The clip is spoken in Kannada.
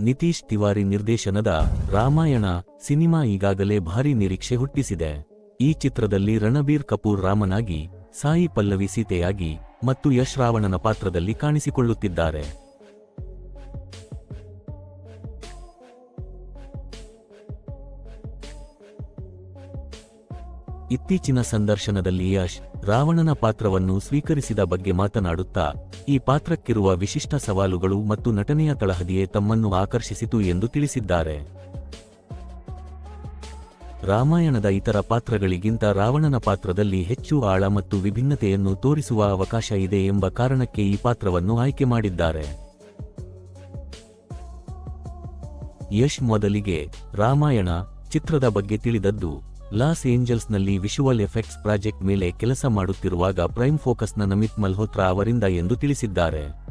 ನಿತೀಶ್ ತಿವಾರಿ ನಿರ್ದೇಶನದ ರಾಮಾಯಣ ಸಿನಿಮಾ ಈಗಾಗಲೇ ಭಾರಿ ನಿರೀಕ್ಷೆ ಹುಟ್ಟಿಸಿದೆ. ಈ ಚಿತ್ರದಲ್ಲಿ ರಣಬೀರ್ ಕಪೂರ್ ರಾಮನಾಗಿ, ಸಾಯಿ ಪಲ್ಲವಿ ಸೀತೆಯಾಗಿ ಮತ್ತು ಯಶ್ ರಾವಣನ ಪಾತ್ರದಲ್ಲಿ ಕಾಣಿಸಿಕೊಳ್ಳುತ್ತಿದ್ದಾರೆ. ಇತ್ತೀಚಿನ ಸಂದರ್ಶನದಲ್ಲಿ ಯಶ್ ರಾವಣನ ಪಾತ್ರವನ್ನು ಸ್ವೀಕರಿಸಿದ ಬಗ್ಗೆ ಮಾತನಾಡುತ್ತಾ, ಈ ಪಾತ್ರಕ್ಕಿರುವ ವಿಶಿಷ್ಟ ಸವಾಲುಗಳು ಮತ್ತು ನಟನೆಯ ತಳಹದಿಯೇ ತಮ್ಮನ್ನು ಆಕರ್ಷಿಸಿತು ಎಂದು ತಿಳಿಸಿದ್ದಾರೆ. ರಾಮಾಯಣದ ಇತರ ಪಾತ್ರಗಳಿಗಿಂತ ರಾವಣನ ಪಾತ್ರದಲ್ಲಿ ಹೆಚ್ಚು ಆಳ ಮತ್ತು ವಿಭಿನ್ನತೆಯನ್ನು ತೋರಿಸುವ ಅವಕಾಶ ಇದೆ ಎಂಬ ಕಾರಣಕ್ಕೆ ಈ ಪಾತ್ರವನ್ನು ಆಯ್ಕೆ ಮಾಡಿದ್ದಾರೆ. ಯಶ್ ಮೊದಲಿಗೆ ರಾಮಾಯಣ ಚಿತ್ರದ ಬಗ್ಗೆ ತಿಳಿದದ್ದು. ಲಾಸ್ ಏಂಜಲ್ಸ್ನಲ್ಲಿ ವಿಶುವಲ್ ಎಫೆಕ್ಟ್ಸ್ ಪ್ರಾಜೆಕ್ಟ್ ಮೇಲೆ ಕೆಲಸ ಮಾಡುತ್ತಿರುವಾಗ ಪ್ರೈಮ್ ಫೋಕಸ್ನ ನಮಿತ್ ಮಲ್ಹೋತ್ರಾ ಅವರಿಂದ ಎಂದು ತಿಳಿಸಿದ್ದಾರೆ.